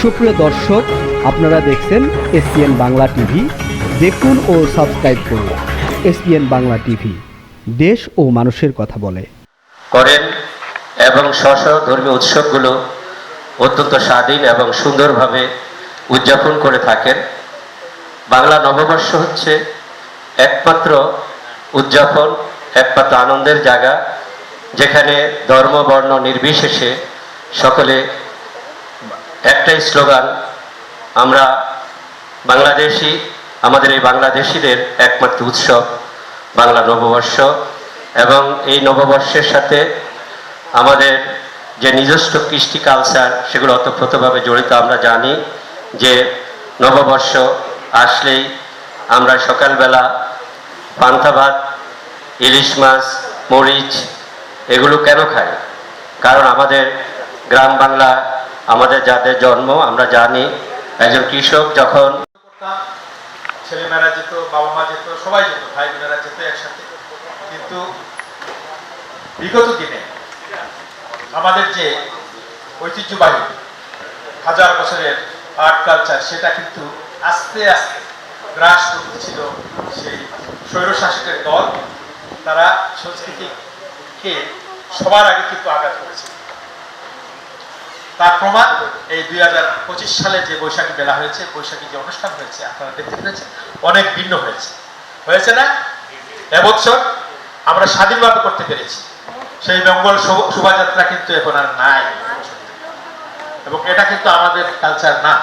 সুপ্রিয় দর্শক, আপনারা দেখছেন এসপিএন বাংলা টিভি। দেখুন ও সাবস্ক্রাইব করুন এসপিএন বাংলা টিভি। দেশ ও মানুষের কথা বলে। করেন এবং স্ব ধর্মীয় উৎসবগুলো অত্যন্ত স্বাধীন এবং সুন্দরভাবে উদযাপন করে থাকেন। বাংলা নববর্ষ হচ্ছে একমাত্র উদযাপন, একমাত্র আনন্দের জায়গা, যেখানে ধর্ম, বর্ণ নির্বিশেষে সকলে একটাই স্লোগান, আমরা বাংলাদেশি, আমাদের এই বাংলাদেশিদের একমাত্র উৎসব বাংলা নববর্ষ। এবং এই নববর্ষের সাথে আমাদের যে নিজস্ব কৃষ্টি কালচার সেগুলো অতপ্রতভাবে জড়িত, আমরা জানি যে নববর্ষ আসলেই আমরা সকালবেলা পান্তা ভাত, ইলিশ মাছ, মরিচ, এগুলো কেন খাই? কারণ আমাদের গ্রাম বাংলা আমাদের যাদের জন্ম, আমরা জানি একজন কৃষক যখন করতাম ছেলেমেয়েরা যেত বাবা মা যেত, সবাই যেত ভাই বোনেরা যেত একসাথে। কিন্তু বিগত দিনে আমাদের যে ঐতিহ্যবাহী হাজার বছরের আর্ট কালচার, সেটা কিন্তু আস্তে আস্তে গ্রাস করতেছিল সেই স্বৈরশাসকের দল। তারা সংস্কৃতিকে সবার আগে কিন্তু আঘাত করেছে তার প্রমাণ এই দুই হাজার পঁচিশ সালে যে বৈশাখী মেলা হয়েছে বৈশাখী যে অনুষ্ঠান হয়েছে, আপনারা দেখতে পেরেছেন, অনেক ভিন্ন হয়েছে। হয়েছে না? এবছর আমরা স্বাধীনভাবে করতে পেরেছি। সেই বেঙ্গল শোভাযাত্রা কিন্তু এখন আর নাই। এবং এটা কিন্তু আমাদের কালচার না।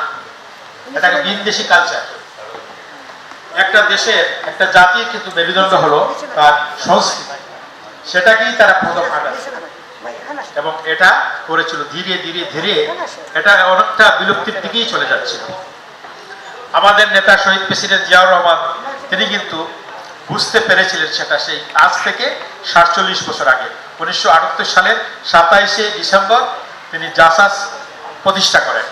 এটাকে বিনদেশি কালচার একটা দেশের একটা জাতির কিন্তু মেরুদণ্ড হলো তার সংস্কৃতি। সেটাকেই তারা প্রথম আঘাত এবং এটা করেছিল ধীরে ধীরে ধীরে এটা অনেকটা বিলুপ্তির দিকেই চলে যাচ্ছিল। আমাদের নেতা শহীদ প্রেসিডেন্ট জিয়াউর রহমান তিনি কিন্তু বুঝতে পেরেছিলেন সেটা সেই আজ থেকে সাতচল্লিশ বছর আগে। উনিশশো সালের সাতাইশে ডিসেম্বর তিনি জাসাস প্রতিষ্ঠা করেন।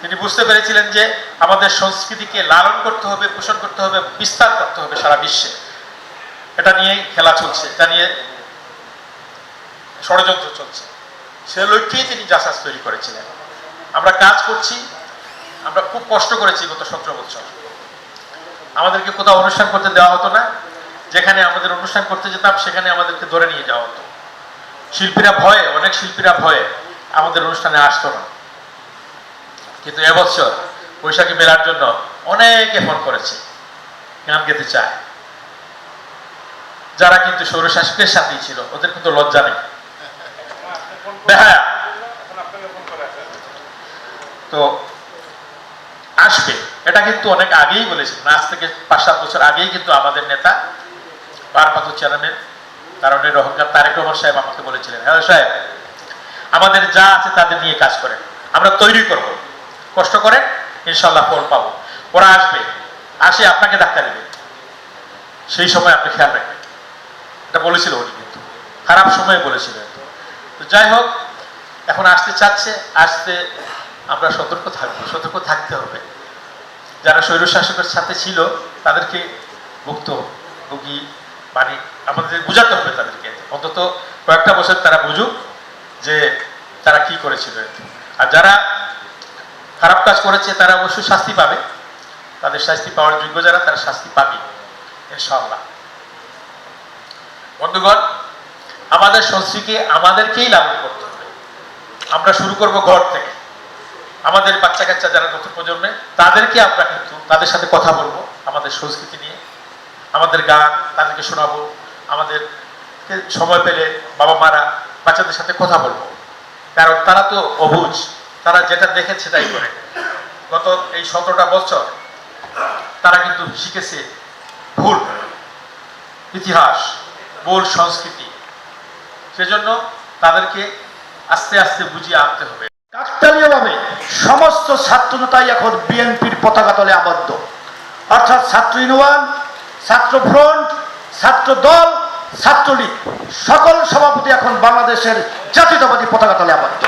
তিনি বুঝতে পেরেছিলেন যে আমাদের সংস্কৃতিকে লালন করতে হবে পোষণ করতে হবে বিস্তার করতে হবে সারা বিশ্বে। এটা নিয়েই খেলা চলছে। এটা নিয়ে ষড়যন্ত্র চলছে। সে লক্ষ্যেই তিনি জাসাস তৈরি করেছিলেন। আমরা কাজ করছি, আমরা খুব কষ্ট করেছি গত সতেরো বছর। আমাদেরকে কোথাও অনুষ্ঠান করতে দেওয়া হতো না। যেখানে আমাদের অনুষ্ঠান করতে যেতাম, সেখানে আমাদেরকে ধরে নিয়ে যাওয়া হতো। শিল্পীরা ভয়ে, অনেক শিল্পীরা ভয়ে আমাদের অনুষ্ঠানে আসতো না। কিন্তু এবছর বৈশাখী মেলার জন্য অনেকে ফোন করেছে। গান গেতে চায়। যারা কিন্তু সৌরশাসকের সাথেই ছিল, ওদের কিন্তু লজ্জা নেই। বেহায়া তো আসবে। এটা কিন্তু অনেক আগেই আজ থেকে পাঁচ সাত বছর আগেই কিন্তু আমাদের নেতা বারপাত চেয়ারম্যান অহংকার তারেক রহমান সাহেব আমাকে বলেছিলেন। হ্যাঁ সাহেব, আমাদের যা আছে তাদের নিয়ে কাজ করেন। আমরা তৈরি করব। কষ্ট করেন ইনশাল্লাহ ফল পাবো। ওরা আসবে। আসে আপনাকে ধাক্কা দেবে। সেই সময় আপনি খেয়াল রাখবেন। এটা বলেছিল উনি কিন্তু। খারাপ সময়ে বলেছিলেন। যাই হোক, এখন আসতে চাচ্ছে, আসতে আমরা সতর্ক থাকব, সতর্ক থাকতে হবে। যারা স্বৈরশাসকের সাথে ছিল, তাদেরকে মুক্ত ভুগি মানে আমাদের বুঝাতে হবে তাদেরকে। অন্তত কয়েকটা বছর তারা বুঝুক যে তারা কি করেছিল। আর যারা খারাপ কাজ করেছে, তারা অবশ্যই শাস্তি পাবে। তাদের শাস্তি পাওয়ার যোগ্য যারা, তারা শাস্তি পাবে, ইনশাআল্লাহ। বন্ধুগণ আমাদের সংস্কৃতি আমাদেরকেই লালন করতে হবে। আমরা শুরু করব ঘর থেকে। আমাদের বাচ্চা কাচ্চা যারা নতুন প্রজন্মে, তাদেরকে আমরা কিন্তু তাদের সাথে কথা বলব আমাদের সংস্কৃতি নিয়ে। আমাদের গান, তাদেরকে শোনাবো। আমাদের সময় পেলে বাবা মারা বাচ্চাদের সাথে কথা বলব। কারণ তারা তো অবুঝ তারা যেটা দেখেছে সেটাই করে। গত এই সতেরোটা বছর তারা কিন্তু শিখেছে ভুল, ইতিহাস, ভুল সংস্কৃতি। সেজন্য তাদেরকে আস্তে আস্তে বুঝিয়ে আনতে হবে। কাকতালীয়ভাবে সমস্ত ছাত্রনেতাই এখন বিএনপির পতাকা তলে আবদ্ধ। অর্থাৎ ছাত্র ইউনিয়ন, ছাত্র ফ্রন্ট, ছাত্র দল ছাত্রলীগ সকল সভাপতি এখন বাংলাদেশের জাতীয়তাবাদী পতাকা তলে আবদ্ধ।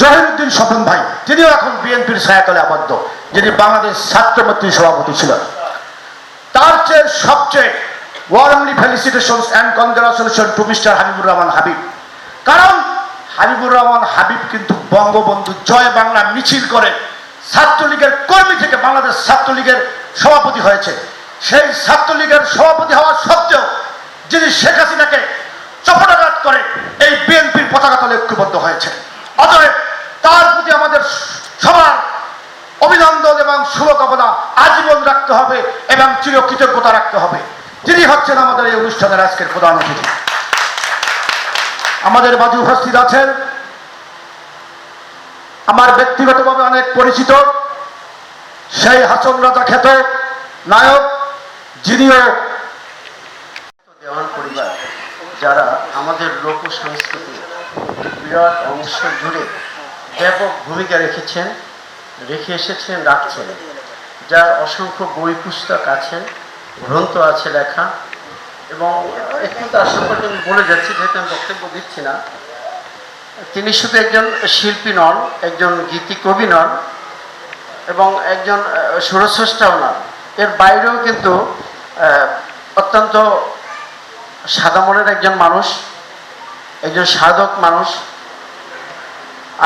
জহিরুদ্দিন স্বপন ভাই, তিনিও এখন বিএনপির ছায়াতলে আবদ্ধ, যিনি বাংলাদেশ ছাত্রমন্ত্রী সভাপতি ছিলেন। তার চেয়ে সবচেয়ে warmly felicitations and congratulation to mister Habibur Rahman Habib কারণ হাবিবুর রহমান হাবিব কিন্তু বঙ্গবন্ধু জয় বাংলা মিছিল করে ছাত্রলীগের কর্মী থেকে বাংলাদেশ ছাত্রলীগের সভাপতি হয়েছে। সেই ছাত্রলীগের সভাপতি হওয়া সত্ত্বেও যিনি শেখ হাসিনাকে চপটাঘাত করে এই বিএনপির পতাকা তলে ঐক্যবদ্ধ হয়েছে। অতএব তার প্রতি আমাদের সবার অভিনন্দন এবং শুভকামনা। আজীবন রাখতে হবে এবং চিরকৃতজ্ঞতা রাখতে হবে। যিনি হচ্ছেন আমাদের এই অনুষ্ঠানের আজকের প্রধান অতিথি। আমাদের মাঝে উপস্থিত আছেন আমার ব্যক্তিগতভাবে অনেক পরিচিত সেই হাসন রাজা খ্যাত নায়ক, যিনিও পরিবার, যারা আমাদের লোক সংস্কৃতির বিরাট অংশ জুড়ে ব্যাপক ভূমিকা রেখেছেন, রেখে এসেছেন, রাখছেন। যার অসংখ্য বই পুস্তক আছে গ্রন্থ আছে লেখা। এবং একটু তার সম্পর্কে আমি বলে যাচ্ছি, যেহেতু আমি বক্তব্য দিচ্ছি না। তিনি শুধু একজন শিল্পী নন, একজন গীতি কবি নন, এবং একজন সুরস্রষ্টাও নন। এর বাইরেও কিন্তু অত্যন্ত সাদা মনের একজন মানুষ, একজন সাধক মানুষ।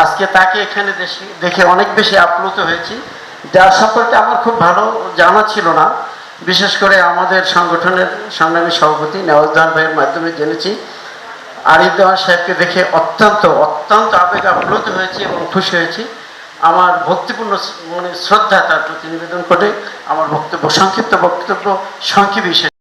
আজকে তাকে এখানে দেখে অনেক বেশি আপ্লুত হয়েছি। যার সম্পর্কে আমার খুব ভালো জানা ছিল না। বিশেষ করে আমাদের সংগঠনের সংগ্রামী সভাপতি নেওয়াজদান ভাইয়ের মাধ্যমে জেনেছি। আরিফ দেওয়ান সাহেবকে দেখে অত্যন্ত অত্যন্ত আবেগ আপ্লুত হয়েছি এবং খুশি হয়েছি। আমার ভক্তিপূর্ণ মানে শ্রদ্ধা তার প্রতি নিবেদন করে, আমার বক্তব্য, সংক্ষিপ্ত বক্তব্য সংক্ষিপ্ত